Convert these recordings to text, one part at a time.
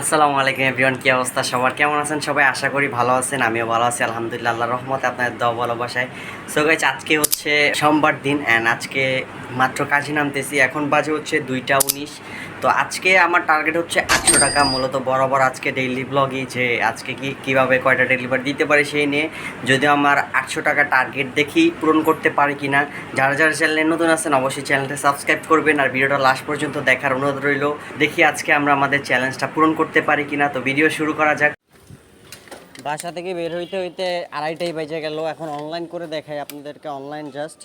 আসসালামু আলাইকুম এভরিওয়ান, কী অবস্থা? সবার কেমন আছেন? সবাই আশা করি ভালো আছেন, আমিও ভালো আছি, আলহামদুলিল্লাহ আল্লাহ রহমতে আপনাদের দাও ভালোবাসায়। সো গাইজ আজকে হচ্ছে সোমবার দিন অ্যান্ড আজকে মাত্র কাজে নামতেছি। এখন বাজে হচ্ছে দুইটা উনিশ। তো আজকে আমার টার্গেট হচ্ছে আটশো টাকা। মূলত বরাবর আজকে ডেইলি ব্লগই যে আজকে কি, কীভাবে কয়টা ডেলিভারি দিতে পারি সেই নিয়ে। যদিও আমার আটশো টাকা টার্গেট দেখি পূরণ করতে পারি কি না যারা যারা চ্যানেলে নতুন আছেন, অবশ্যই চ্যানেলটা সাবস্ক্রাইব করবেন। আর ভিডিওটা লাস্ট পর্যন্ত দেখার অনুরোধ রইল। দেখি আজকে আমরা আমাদের চ্যালেঞ্জটা পূরণ করতে পারি কি না তো ভিডিও শুরু করা যাক। বাসা থেকে বের হইতে হইতে আড়াইটাই বেজে গেল। এখন অনলাইন করে দেখাই আপনাদেরকে অনলাইন জাস্ট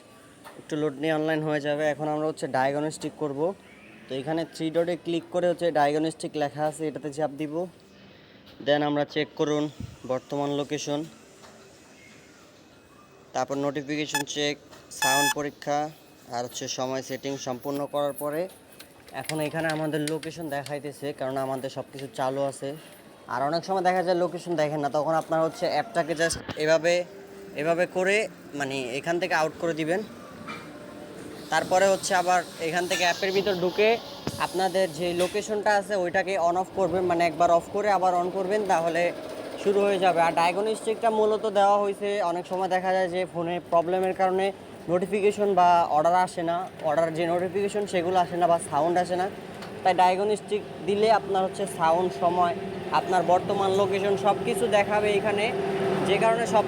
একটু লোড নিয়ে অনলাইন হয়ে যাবে। এখন আমরা হচ্ছে ডায়াগনস্টিক করব। তো এখানে থ্রি ডটে ক্লিক করে হচ্ছে ডায়াগনস্টিক লেখা আছে, এটাতে চাপ দিব। দেন আমরা চেক করুন বর্তমান লোকেশন তারপর নোটিফিকেশন চেক সাউন্ড পরীক্ষা, আর হচ্ছে সময় সেটিং সম্পূর্ণ করার পরে এখন এখানে আমাদের লোকেশন দেখাইতেছে, কারণ আমাদের সব কিছু চালু আছে। আর অনেক সময় দেখা যায় লোকেশন দেখেন না, তখন আপনার হচ্ছে অ্যাপটাকে জাস্ট এভাবে এভাবে করে মানে এখান থেকে আউট করে দিবেন। তারপরে হচ্ছে আবার এখান থেকে অ্যাপের ভিতর ঢুকে আপনাদের যে লোকেশনটা আছে, ওইটাকে অন অফ করবেন মানে একবার অফ করে আবার অন করবেন, তাহলে শুরু হয়ে যাবে। আর ডায়াগনস্টিকটা মূলত দেওয়া হয়েছে, অনেক সময় দেখা যায় যে ফোনে প্রবলেমের কারণে নোটিফিকেশন বা অর্ডার আসে না। অর্ডার যে নোটিফিকেশন সেগুলো আসে না বা সাউন্ড আসে না। তাই ডায়াগনস্টিক দিলে আপনার হচ্ছে সাউন্ড সময়, আপনার বর্তমান লোকেশন সব কিছু দেখাবে এখানে। যে কারণে সব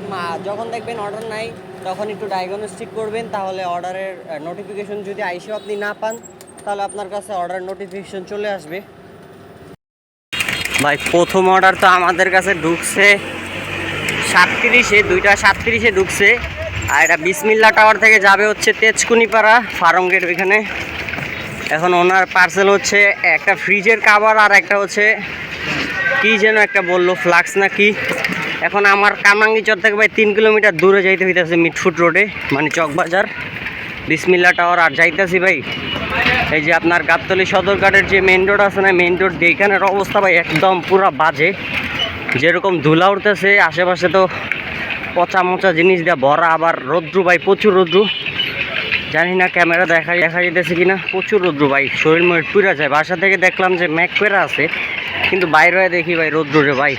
যখন দেখবেন অর্ডার নাই তখন একটু ডায়াগনস্টিক করবেন, তাহলে অর্ডারের নোটিফিকেশন যদি আইসেও আপনি না পান, তাহলে আপনার কাছে অর্ডার নোটিফিকেশন চলে আসবে। ভাই, প্রথম অর্ডার তো আমাদের কাছে ঢুকছে, সাতত্রিশে, দুইটা সাতত্রিশে ঢুকছে। আর এটা বিসমিল্লা টাওয়ার থেকে যাবে হচ্ছে তেজকুনিপাড়া ফারঙ্গের ওইখানে। এখন ওনার পার্সেল হচ্ছে একটা ফ্রিজের কাভার আর একটা হচ্ছে, কি যেন একটা বলল ফ্লাক্স না কি এখন আমার কামাঙ্গিচর থেকে ভাই তিন কিলোমিটার দূরে যাইতে হইতেছে মিটফুট রোডে মানে চকবাজার। বিসমিল্লা টাওয়ার, আর যাইতেছি ভাই, এই যে আপনার গাবতলি সদরঘাটের যে মেন রোড আছে না মেন রোড দিয়ে এখানের অবস্থা ভাই একদম পুরো বাজে। যেরকম ধুলা উঠতেছে, আশেপাশে তো পচা মোচা জিনিস দিয়ে ভরা, আবার রৌদ্রু ভাই, প্রচুর রৌদ্রু। জানি না ক্যামেরা দেখা দেখা যেতেছে কিনা, প্রচুর রৌদ্রু ভাই, শরীর ময়ের পুরা যায়। বাসা থেকে দেখলাম যে ম্যাক পেরা আছে, কিন্তু বাইরে দেখি ভাই রৌদ্রু রে ভাই।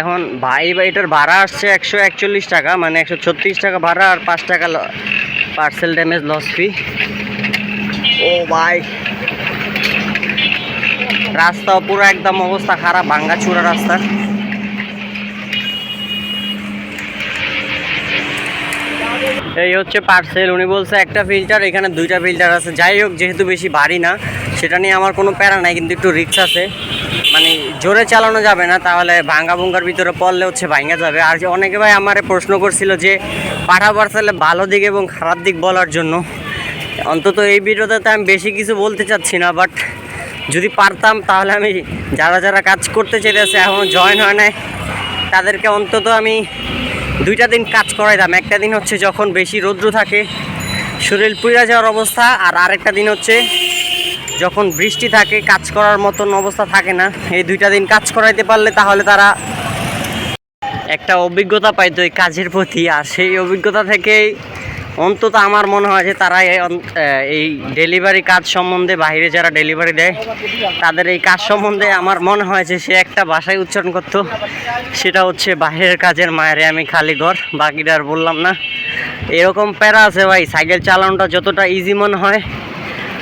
এখন ভাই এটার ভাড়া আসছে একশো একচল্লিশ টাকা মানে একশো ছত্রিশ টাকা ভাড়া আর পাঁচ টাকা পার্সেল ড্যামেজ লস ফি ও ভাই। রাস্তাও পুরো একদম অবস্থা খারাপ ভাঙ্গা চূড়া রাস্তা। এই হচ্ছে পার্সেল উনি বলছে একটা ফিল্টার এখানে দুইটা ফিল্টার আছে। যাই হোক, যেহেতু বেশি ভারী না, সেটা নিয়ে আমার কোনো প্যারা নাই, কিন্তু একটু রিক্স আছে। মানে জোরে চালানো যাবে না, তাহলে ভাঙ্গা ভুঙ্গার ভিতরে পড়লে হচ্ছে ভাঙ্গা যাবে। আর যে অনেকে ভাই আমার প্রশ্ন করছিল যে পাঠা পার্সেলে ভালো দিক এবং খারাপ দিক বলার জন্য। অন্তত এই ভিডিওতে আমি বেশি কিছু বলতে চাচ্ছি না বাট যদি পারতাম তাহলে আমি যারা যারা কাজ করতে চাইতেছে এখনও জয়েন হয় নাই, তাদেরকে অন্তত আমি দুইটা দিন কাজ করাইতাম। একটা দিন হচ্ছে যখন বেশি রৌদ্র থাকে, শরীর পুড়ে যাওয়ার অবস্থা, আর আরেকটা দিন হচ্ছে যখন বৃষ্টি থাকে, কাজ করার মতন অবস্থা থাকে না, এই দুইটা দিন কাজ করাইতে পারলে তাহলে তারা একটা অভিজ্ঞতা পাইতো এই কাজের প্রতি। আর সেই অভিজ্ঞতা থেকেই অন্তত আমার মনে হয় যে তারা এই ডেলিভারি কাজ সম্বন্ধে, বাইরে যারা ডেলিভারি দেয়, তাদের এই কাজ সম্বন্ধে আমার মনে হয় যে সে একটা ভাষায় উচ্চারণ করতো। সেটা হচ্ছে বাইরের কাজের মায়েরে আমি খালি ঘর, বাকিটা আর বললাম না। এরকম প্যারা আছে ভাই, সাইকেল চালানোটা যতটা ইজি মনে হয়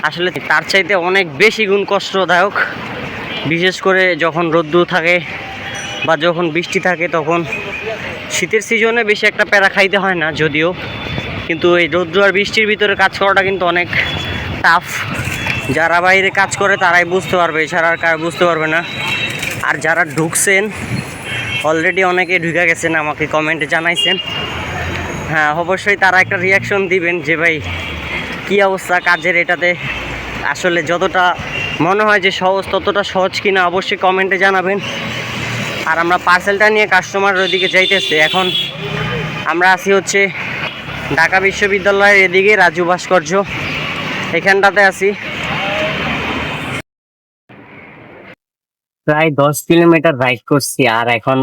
আসলে তার চাইতে অনেক বেশি গুণ কষ্টদায়ক। বিশেষ করে যখন রোদ্দুর থাকে বা যখন বৃষ্টি থাকে তখন শীতের সিজনে বেশি একটা প্যারা খাইতে হয় না, যদিও। কিন্তু এই রৌদ্র আর বৃষ্টির ভিতরে কাজ করাটা কিন্তু অনেক টাফ যারা বাইরে কাজ করে তারাই বুঝতে পারবে, এছাড়া আর কার বুঝতে পারবে না। আর যারা ঢুকছেন অলরেডি অনেকে ঢুকে গেছেন, আমাকে কমেন্টে জানাইছেন। হ্যাঁ অবশ্যই তারা একটা রিয়াকশন দিবেন যে, ভাই কী অবস্থা কাজের এটাতে? আসলে যতটা মনে হয় যে সহজ, ততটা সহজ কিনা অবশ্যই কমেন্টে জানাবেন। আর আমরা পার্সেলটা নিয়ে কাস্টমার ওইদিকে যাইতেছে। এখন আমরা আছি হচ্ছে ঢাকা বিশ্ববিদ্যালয়ের এদিকে রাজু ভাস্কর্য। এখানটাতে আছি। প্রায় দশ কিলোমিটার রাইড করছি আর এখন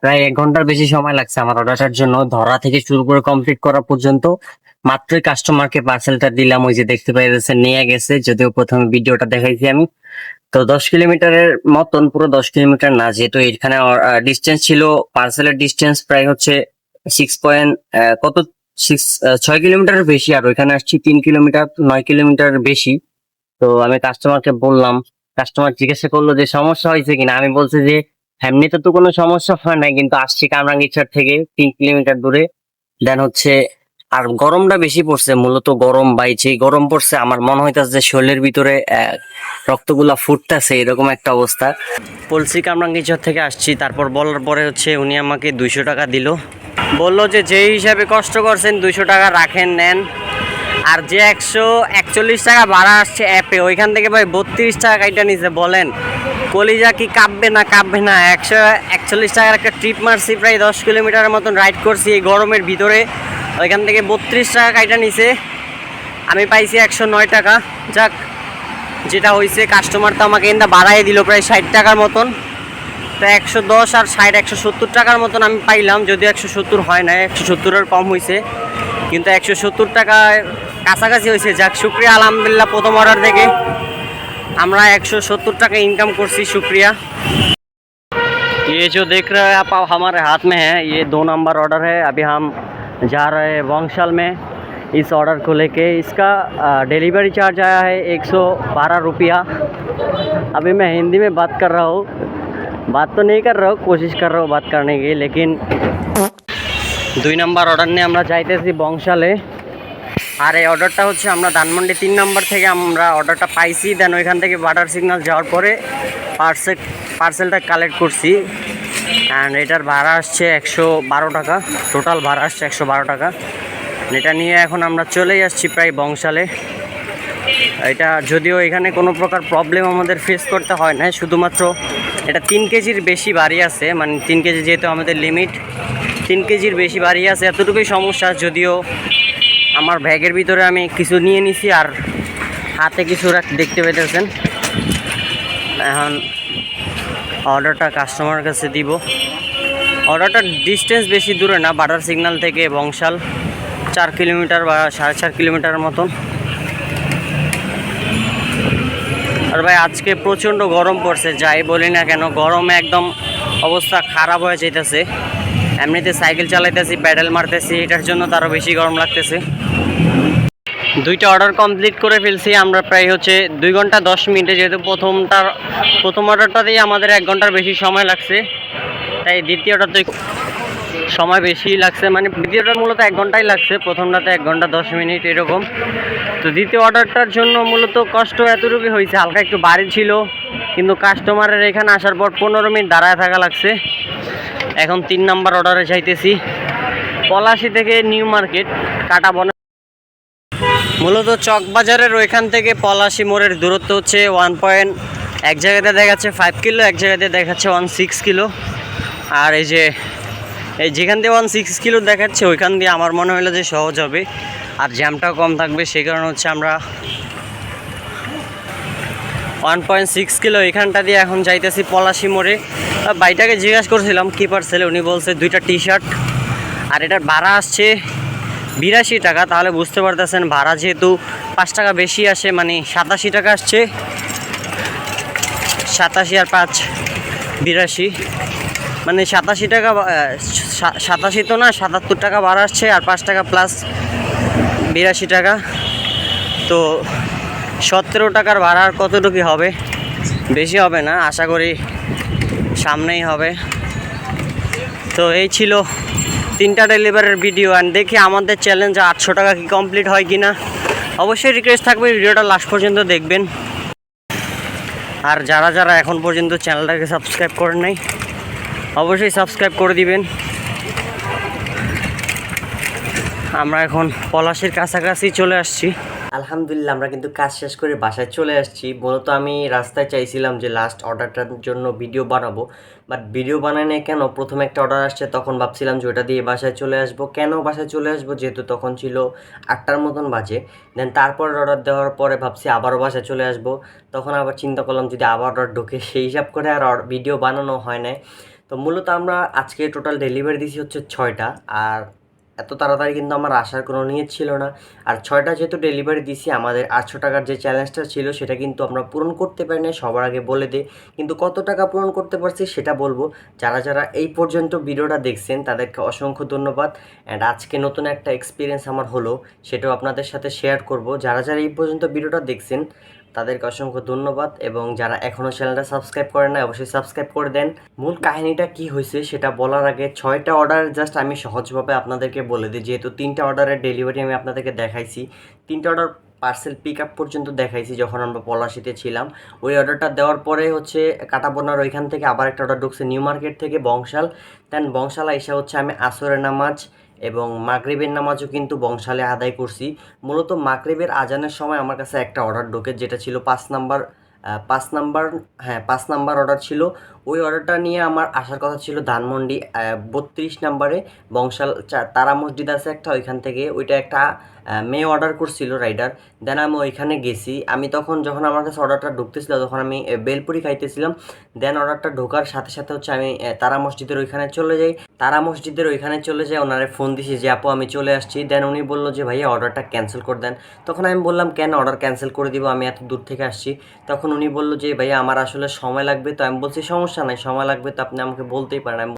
প্রায় এক ঘণ্টার বেশি সময় লাগছে আমার অর্ডারটার জন্য। ধরা থেকে শুরু করে কমপ্লিট করা পর্যন্ত। মাত্রই কাস্টমারকে পার্সেলটা দিলাম, ওই যে দেখতে পাইতেছে নিয়ে গেছে, যদিও প্রথমে ভিডিওটা দেখাইছি আমি। তো দশ কিলোমিটারের মতন, পুরো দশ কিলোমিটার না, যেহেতু এখানে ডিস্টেন্স ছিল পার্সেলের ডিস্টেন্স প্রায় হচ্ছে সিক্স পয়েন্ট কত? সিক্স ছয় কিলোমিটার বেশি, আর ওইখানে আসছি তিন কিলোমিটার, নয় কিলোমিটার বেশি। তো আমি কাস্টমারকে বললাম কাস্টমার জিজ্ঞাসা করল যে, সমস্যা হয়েছে কিনা? আমি বলছি যে, এমনিতে তো কোনো সমস্যা হয় নাই, কিন্তু আসছি কামরাঙ্গিচার থেকে তিন কিলোমিটার দূরে। দেন হচ্ছে আর গরমটা বেশি পড়ছে, মূলত গরম বাইছে গরম পড়ছে, আমার মনে হইতাছে যে শরীরের ভিতরে রক্তগুলা ফুটতেছে, এরকম একটা অবস্থা। পলসি কামরাঙ্গিচর থেকে আসছি, তারপর বলার পরে হচ্ছে উনি আমাকে দুইশো টাকা দিল। বলল যে যেই হিসাবে কষ্ট করছেন, দুইশো টাকা রাখেন, নেন। আর যে একশো একচল্লিশ টাকা ভাড়া আসছে অ্যাপে, ওইখান থেকে ভাই বত্রিশ টাকা কাইটা নিছে, বলেন। কলিজা কি কাঁপবে না কাঁপবে না? একশো একচল্লিশ টাকার একটা ট্রিপ মারছি, প্রায় দশ কিলোমিটারের মতন রাইড করছি এই গরমের ভিতরে। ওইখান থেকে বত্রিশ টাকা কাইটা নিছে আমি পাইছি একশো নয় টাকা যাক যেটা হয়েছে কাস্টমার তো আমাকে এন্দা বাড়াই দিল প্রায় ষাট টাকার মতন তো একশো দশ আর ষাট একশো সত্তর টাকার মতন আমি পাইলাম যদিও একশো সত্তর হয় না একশো সত্তরের কম হয়েছে কিন্তু একশো সত্তর টাকায় কাছাকাছি হয়েছে যাক শুক্রিয়া আলহামদুলিল্লাহ প্রথম অর্ডার থেকে আমরা একশো सत्तर টাকা इनकम করছি शुक्रिया ये जो देख रहे हैं आप आप हमारे हाथ में है ये दो नंबर ऑर्डर है अभी हम जा रहे हैं वंशल में इस ऑर्डर को लेके इसका डिलीवरी चार्ज आया है एक सौ बारह रुपया अभी मैं हिंदी में बात कर रहा हूँ बात तो नहीं कर रहा हूँ कोशिश कर रहा हूँ बात करने की लेकिन দুই নাম্বার অর্ডার নিয়ে আমরা যাইতেছি বংশালে আর এই অর্ডারটা হচ্ছে আমরা ধানমন্ডি তিন নম্বর থেকে আমরা অর্ডারটা পাইছি দেন ওইখান থেকে বাটার সিগন্যাল যাওয়ার পরে পার্সেল পার্সেলটা কালেক্ট করছি অ্যান্ড এটার ভাড়া আসছে একশো বারো টাকা। টোটাল ভাড়া আসছে একশো বারো টাকা। এটা নিয়ে এখন আমরা চলেই আসছি প্রায় বংশালে। এটা যদিও এখানে কোনো প্রকার প্রবলেম আমাদের ফেস করতে হয় না শুধুমাত্র এটা তিন কেজির বেশি বাড়ি আছে। মানে তিন কেজি যেহেতু আমাদের লিমিট তিন কেজির বেশি বাড়ি আছে, এতটুকুই সমস্যা। যদিও আমার ব্যাগের ভিতরে আমি কিছু নিয়ে নিছি, আর হাতে কিছু দেখতে পেতেছেন। এখন অর্ডারটা কাস্টমার কাছে দিব। অর্ডারটার ডিস্টেন্স বেশি দূরে না, বাটার সিগন্যাল থেকে বংশাল চার কিলোমিটার বা সাড়ে চার কিলোমিটার মতন। আর ভাই, আজকে প্রচণ্ড গরম পড়ছে, যাই বলি না কেন, গরমে একদম অবস্থা খারাপ হয়ে যাইতেছে। এমনিতে সাইকেল চালাইতেছি, প্যাডেল মারতেছি, এটার জন্য তারও বেশি গরম লাগতেছে। দুইটা অর্ডার কমপ্লিট করে ফেলছি। আমরা প্রায় হচ্ছে দুই ঘণ্টা দশ মিনিটে, যেহেতু প্রথমটার, প্রথম অর্ডারটাতেই আমাদের এক ঘণ্টার বেশি সময় লাগছে। তাই দ্বিতীয়টাতে সময় বেশি লাগছে। মানে দ্বিতীয়টা মূলত এক ঘন্টাই লাগছে, প্রথমটাতে এক ঘণ্টা দশ মিনিট এরকম। তো দ্বিতীয় অর্ডারটার জন্য মূলত কষ্ট এতটুকুই হয়েছে। হালকা একটু বাড়ি ছিল, কিন্তু কাস্টমারের এখানে আসার পর পনেরো মিনিট দাঁড়ায় থাকা লাগছে। এখন তিন নাম্বার অর্ডারে চাইতেছি পলাশি থেকে নিউ মার্কেট, কাটা মূলত চকবাজারের ওইখান থেকে পলাশি মোড়ের দূরত্ব হচ্ছে ওয়ান পয়েন্ট এক জায়গাতে দেখাচ্ছে ফাইভ কিলো, এক জায়গাতে দেখাচ্ছে ওয়ান সিক্স কিলো। আর এই যে, এই যেখান দিয়ে ওয়ান সিক্স কিলো দেখাচ্ছে, ওইখান দিয়ে আমার মনে হলো যে সহজ হবে। আর জ্যামটাও কম থাকবে, সেই কারণে হচ্ছে আমরা ওয়ান পয়েন্ট সিক্স কিলো এখানটা দিয়ে এখন যাইতেছি পলাশি মোড়ে। ভাইটাকে জিজ্ঞাসা করছিলাম, কী পার্সেলে উনি বলছে দুইটা টি শার্ট আর এটার ভাড়া আসছে বিরাশি টাকা, তাহলে বুঝতে পারতেছেন ভাড়া যেহেতু পাঁচ টাকা বেশি আসে মানে সাতাশি টাকা আসছে। সাতাশি আর পাঁচ, বিরাশি। মানে সাতাশি টাকা সাতাশি তো না, সাতাত্তর টাকা ভাড়া আসছে আর পাঁচ টাকা প্লাস বিরাশি টাকা। তো সতেরো টাকার ভাড়া আর কতটুকু হবে? বেশি হবে না, আশা করি সামনেই হবে। তো এই ছিল তিনটা ডেলিভারির ভিডিও অ্যান্ড দেখি আমাদের চ্যালেঞ্জ আটশো টাকা কি কমপ্লিট হয় কিনা। অবশ্যই রিকোয়েস্ট থাকবে ভিডিওটা লাস্ট পর্যন্ত দেখবেন। আর যারা যারা এখন পর্যন্ত চ্যানেলটাকে সাবস্ক্রাইব করেন নাই, অবশ্যই সাবস্ক্রাইব করে দিবেন। আমরা এখন পলাশের কাছাকাছি চলে আসছি। আলহামদুলিল্লাহ, আমরা কিন্তু কাজ শেষ করে বাসায় চলে আসছি। মূলত আমি রাস্তায় চাইছিলাম যে লাস্ট অর্ডারটার জন্য ভিডিও বানাবো। বাট ভিডিও বানাই নাই কেন? প্রথমে একটা অর্ডার আসছে, তখন ভাবছিলাম যে ওটা দিয়ে বাসায় চলে আসব। কেন বাসায় চলে আসব? যেহেতু তখন ছিল আটটার মতন বাজে। দেন তারপর অর্ডার দেওয়ার পরে ভাবছি আবারও বাসায় চলে আসব। তখন আবার চিন্তা করলাম, যদি আবার অর্ডার ঢোকে, সেই হিসাব করে আর ভিডিও বানানো হয় নাই। তো মূলত আমরা আজকে টোটাল ডেলিভারি দিছি হচ্ছে ছয়টা। আর এত তাড়াতাড়ি কিন্তু আমার আসার কোনো নিয়ে ছিল না। আর ছয়টা যেহেতু ডেলিভারি দিছি, আমাদের আটশো টাকার যে চ্যালেঞ্জটা ছিল, সেটা কিন্তু আমরা পূরণ করতে পারি না সবার আগে বলে দিই। কিন্তু কত টাকা পূরণ করতে পারছি সেটা বলব। যারা যারা এই পর্যন্ত ভিডিওটা দেখছেন, তাদেরকে অসংখ্য ধন্যবাদ। অ্যান্ড আজকে নতুন একটা এক্সপিরিয়েন্স আমার হলো, সেটাও আপনাদের সাথে শেয়ার করব। যারা যারা এই পর্যন্ত ভিডিওটা দেখছেন তাদেরকে অসংখ্য ধন্যবাদ এবং যারা এখনও চ্যানেলটা সাবস্ক্রাইব করেন না অবশ্যই সাবস্ক্রাইব করে দেন। মূল কাহিনীটা কি হয়েছে সেটা বলার আগে ছয়টা অর্ডার জাস্ট আমি সহজভাবে আপনাদেরকে বলে দিই। যেহেতু তিনটা অর্ডারের ডেলিভারি আমি আপনাদেরকে দেখাইছি, তিনটা অর্ডার পার্সেল পিক আপ পর্যন্ত দেখাইছি যখন আমরা পলাশিতে ছিলাম। ওই অর্ডারটা দেওয়ার পরে হচ্ছে কাটাবোনার ওইখান থেকে আবার একটা অর্ডার ঢুকছে নিউ মার্কেট থেকে বংশাল। দেন বংশালা এসে হচ্ছে আমি আসরের নামাজ এবং মাগরিবের নামাজও কিন্তু বংশালে আদায় করছি। মূলত মাগরিবের আজানের সময় আমার কাছে একটা অর্ডার ঢোকে, যেটা ছিল পাঁচ নাম্বার পাঁচ নাম্বার হ্যাঁ পাঁচ নাম্বার অর্ডার ছিল। ওই অর্ডারটা নিয়ে আমার আসার কথা ছিল ধানমন্ডি বত্রিশ নাম্বারে বংশাল তারা মসজিদ আছে একটা ওইখান থেকে। ওইটা একটা মেয়ে অর্ডার করছিল রাইডার দেন আমি ওইখানে গেছি। আমি তখন যখন আমার কাছে অর্ডারটা ঢুকতেছিল, তখন আমি বেলপুরি খাইতেছিলাম। দেন অর্ডারটা ঢোকার সাথে সাথে হচ্ছে আমি তারা মসজিদের ওইখানে চলে যাই। তারা মসজিদের ওইখানে চলে যাই, ওনারে ফোন দিছি যে, আপু, আমি চলে আসছি। দেন উনি বলল যে, ভাইয়া অর্ডারটা ক্যান্সেল করে দেন। তখন আমি বললাম, কেন অর্ডার ক্যান্সেল করে দিব? আমি এত দূর থেকে আসছি। তখন উনি বলল যে, ভাইয়া, আমার আসলে সময় লাগবে। তো আমি বলছি, সমস্যা নাই সময় লাগবে তো আপনি আমাকে বলতেই পারেন। আমি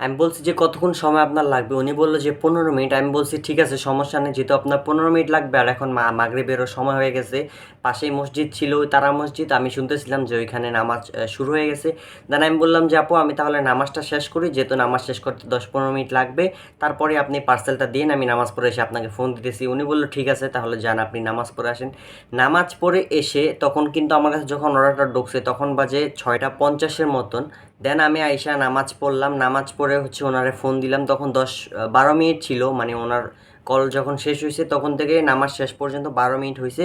আমি বলছি যে কতক্ষণ সময় আপনার লাগবে? উনি বলল যে পনেরো মিনিট। আমি বলছি, ঠিক আছে, সমস্যা নেই, যেহেতু আপনার পনেরো মিনিট লাগবে আর এখন মা মাগরিবেরও সময় হয়ে গেছে। পাশেই মসজিদ ছিল তারা মসজিদ। আমি শুনতেছিলাম যে ওইখানে নামাজ শুরু হয়ে গেছে। দেন আমি বললাম যে, আপু, আমি তাহলে নামাজটা শেষ করি। যেহেতু নামাজ শেষ করতে দশ পনেরো মিনিট লাগবে, তারপরে আপনি পার্সেলটা দিন, আমি নামাজ পড়ে এসে আপনাকে ফোন দিতেছি। উনি বলল, ঠিক আছে, তাহলে যান, আপনি নামাজ পড়ে আসেন। নামাজ পড়ে এসে তখন কিন্তু আমার কাছে যখন অর্ডারটা ঢুকছে, তখন বাজে ছয়টা পঞ্চাশের মতন। দেন আমি আইসা নামাজ পড়লাম, নামাজ পড়ে হচ্ছে ওনারে ফোন দিলাম। তখন দশ বারো মিনিট ছিল মানে ওনার কল যখন শেষ হয়েছে তখন থেকে নামাজ শেষ পর্যন্ত বারো মিনিট হয়েছে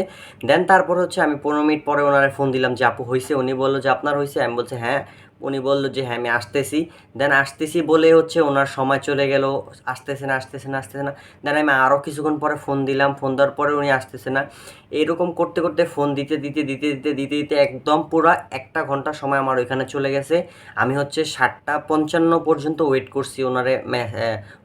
দেন তারপর হচ্ছে আমি পনেরো মিনিট পরে ওনারে ফোন দিলাম যে, আপু হয়েছে উনি বলল যে, আপনার হয়েছে আমি বলছি হ্যাঁ। উনি বলল যে হ্যাঁ আমি আসতেছি। দেন আসতেছি বলে হচ্ছে ওনার সময় চলে গেল। আসতেছে না আসতেছে না আসতেছে না। দেন আমি আরও কিছুক্ষণ পরে ফোন দিলাম। ফোন দেওয়ার পরে উনি আসতেছে না। এরকম করতে করতে ফোন দিতে দিতে দিতে দিতে দিতে দিতে একদম পুরো একটা ঘণ্টা সময় আমার ওইখানে চলে গেছে। আমি হচ্ছে সাতটা পঞ্চান্ন পর্যন্ত ওয়েট করছি ওনারে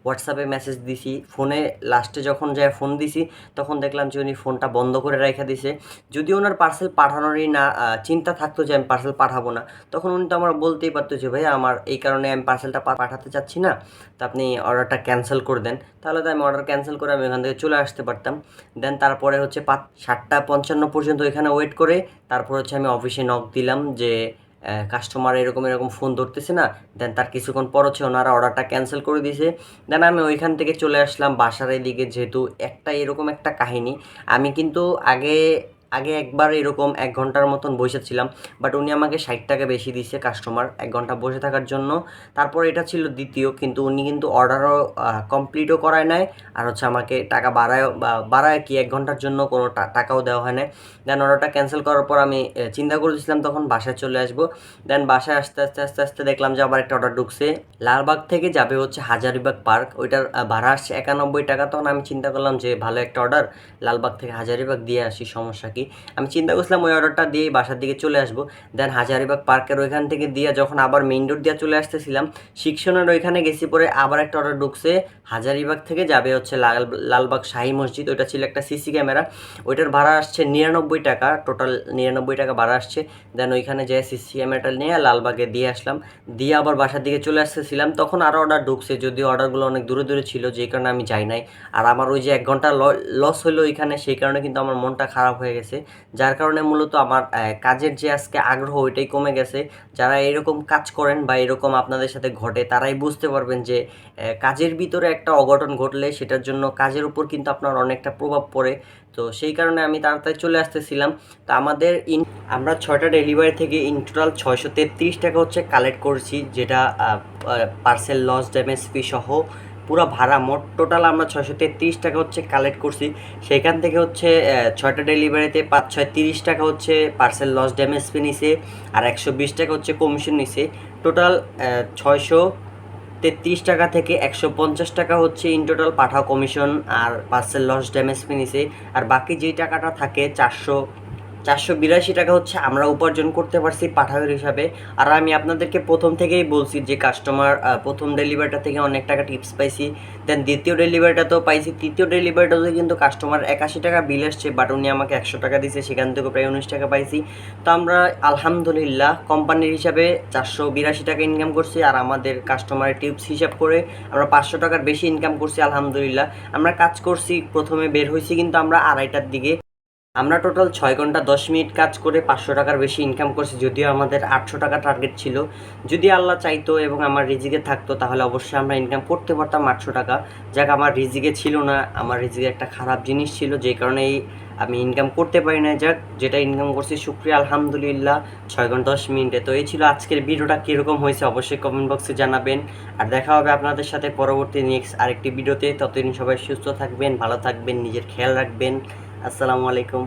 হোয়াটসঅ্যাপে মেসেজ দিছি। ফোনে লাস্টে যখন যায় ফোন দিছি, তখন দেখলাম যে উনি ফোনটা বন্ধ করে রেখে দিছে। যদি ওনার পার্সেল পাঠানোরই না চিন্তা থাকতো যে আমি পার্সেল পাঠাবো না, তখন উনি তো আমার বলতেই পারতো যে ভাই আমার এই কারণে আমি পার্সেলটা পাঠাতে চাচ্ছি না, তো আপনি অর্ডারটা ক্যান্সেল করে দেন। তাহলে তো আমি অর্ডার ক্যান্সেল করে আমি ওখান থেকে চলে আসতে পারতাম। দেন তারপরে হচ্ছে পাঁচ, সাতটা পঞ্চান্ন পর্যন্ত এখানে ওয়েট করে, তারপর হচ্ছে আমি অফিসে নক দিলাম যে কাস্টমার এরকম এরকম ফোন ধরতেছে না দেন তার কিছুক্ষণ পর হচ্ছে ওনারা অর্ডারটা ক্যান্সেল করে দিয়েছে। দেন আমি ওইখান থেকে চলে আসলাম, বাসার এদিকে যেহেতু একটা এরকম একটা কাহিনী। আমি কিন্তু আগে আগে একবার এরকম এক ঘণ্টার মতন বসেছিলাম বাট উনি আমাকে ষাট টাকা বেশি দিয়েছে কাস্টমার এক ঘণ্টা বসে থাকার জন্য। তারপর এটা ছিল দ্বিতীয়, কিন্তু উনি কিন্তু অর্ডারও কমপ্লিটও করায় নাই, আর হচ্ছে আমাকে টাকা বাড়ায় বা- বাড়ায় কি এক ঘণ্টার জন্য কোনো টাকাও দেওয়া হয় না দেন অর্ডারটা ক্যান্সেল করার পর আমি চিন্তা করেছিলাম তখন বাসায় চলে আসব। দেন বাসায় আসতে, আস্তে আস্তে আস্তে দেখলাম যে আবার একটা অর্ডার ঢুকছে। লালবাগ থেকে যাবে হচ্ছে হাজারিবাগ পার্ক ওইটার ভাড়া আসছে একানব্বই টাকা। তখন আমি চিন্তা করলাম যে ভালো একটা অর্ডার লালবাগ থেকে হাজারিবাগ দিয়ে আসি, সমস্যা কি? আমি চিন্তা করছিলাম ওই অর্ডারটা দিয়ে বাসার দিকে চলে আসব। দেন হাজারিবাগ পার্কের ওইখান থেকে দিয়ে যখন আবার মেইন রোড দিয়ে চলে আসতেছিলাম শিক্ষণের ওইখানে গেছি পরে আবার একটা অর্ডার ঢুকছে। হাজারিবাগ থেকে যাবে হচ্ছে লাল, লালবাগ শাহী মসজিদ, ওইটা ছিল একটা সিসি ক্যামেরা ওইটার ভাড়া আসছে নিরানব্বই টাকা টোটাল নিরানব্বই টাকা ভাড়া আসছে। দেন ওইখানে যে সিসি ক্যামেরাটা নিয়ে লালবাগে দিয়ে আসলাম। দিয়ে আবার বাসার দিকে চলে আসতেছিলাম। তখন আরও অর্ডার ঢুকছে, যদিও অর্ডারগুলো অনেক দূরে দূরে ছিল যে কারণে আমি যাই নাই। আর আমার ওই যে এক ঘণ্টা লস হলো ওইখানে, সেই কারণে কিন্তু আমার মনটা খারাপ হয়ে গেছে। যার কারণে মূলত আমার কাজের যে আজকে আগ্রহ ওইটাই কমে গেছে। যারা এরকম কাজ করেন বা এরকম আপনাদের সাথে ঘটে, তারাই বুঝতে পারবেন যে কাজের ভিতরে একটা অঘটন ঘটলে সেটার জন্য কাজের উপর কিন্তু আপনার অনেকটা প্রভাব পড়ে। তো সেই কারণে আমি তাড়াতাড়ি চলে আসতেছিলাম। তো আমাদের ইন আমরা ছয়টা ডেলিভারি থেকে ইন টোটাল ছয়শো তেত্রিশ টাকা হচ্ছে কালেক্ট করছি, যেটা পার্সেল লস, ড্যামেজ, ফি সহ। পুরো ভাড়া মোট টোটাল আমরা ছয়শো তেত্রিশ টাকা হচ্ছে কালেক্ট করছি। সেখান থেকে হচ্ছে ছয়টা ডেলিভারিতে পাঁচ ছয় তিরিশ টাকা হচ্ছে পার্সেল লস ড্যামেজ ফি নিছে আর একশো বিশ টাকা হচ্ছে কমিশন নিছে। টোটাল ছয়শো তেত্রিশ টাকা থেকে একশো পঞ্চাশ টাকা হচ্ছে ইন টোটাল পাঠাও কমিশন আর পার্সেল লস ড্যামেজ ফি নিছে। আর বাকি যেই টাকাটা থাকে চারশো চারশো বিরাশি টাকা হচ্ছে আমরা উপার্জন করতে পারছি পাঠাগার হিসাবে। আর আমি আপনাদেরকে প্রথম থেকেই বলছি যে কাস্টমার প্রথম ডেলিভারিটা থেকে অনেক টাকা টিপস পাইছি। দেন দ্বিতীয় ডেলিভারিটাতেও পাইছি। তৃতীয় ডেলিভারিটাতে কিন্তু কাস্টমার একাশি টাকা বিল আসছে বাট উনি আমাকে একশো টাকা দিয়েছে সেখান থেকে প্রায় উনিশ টাকা পাইছি। তো আমরা আলহামদুলিল্লাহ কোম্পানির হিসাবে চারশো বিরাশি টাকা ইনকাম করছি। আর আমাদের কাস্টমারের টিপস হিসাব করে আমরা পাঁচশো টাকার বেশি ইনকাম করছি, আলহামদুলিল্লাহ। আমরা কাজ করছি, প্রথমে বের হয়েছি কিন্তু আমরা আড়াইটার দিকে। আমরা টোটাল ছয় ঘণ্টা দশ মিনিট কাজ করে পাঁচশো টাকার বেশি ইনকাম করছি, যদিও আমাদের আটশো টাকা টার্গেট ছিল। যদি আল্লাহ চাইতো এবং আমার রিজিকে থাকতো, তাহলে অবশ্যই আমরা ইনকাম করতে পারতাম আটশো টাকা। যাক, আমার রিজিকে ছিল না, আমার রিজিকে একটা খারাপ জিনিস ছিল, যে কারণে আমি ইনকাম করতে পারি না যাক, যেটা ইনকাম করছি, শুক্রিয়া, আলহামদুলিল্লাহ, ছয় ঘণ্টা দশ মিনিটে। তো এই ছিল আজকের ভিডিওটা, কীরকম হয়েছে অবশ্যই কমেন্ট বক্সে জানাবেন। আর দেখা হবে আপনাদের সাথে পরবর্তী নেক্সট আরেকটি ভিডিওতে। ততদিন সবাই সুস্থ থাকবেন, ভালো থাকবেন, নিজের খেয়াল রাখবেন। আসসালামু আলাইকুম।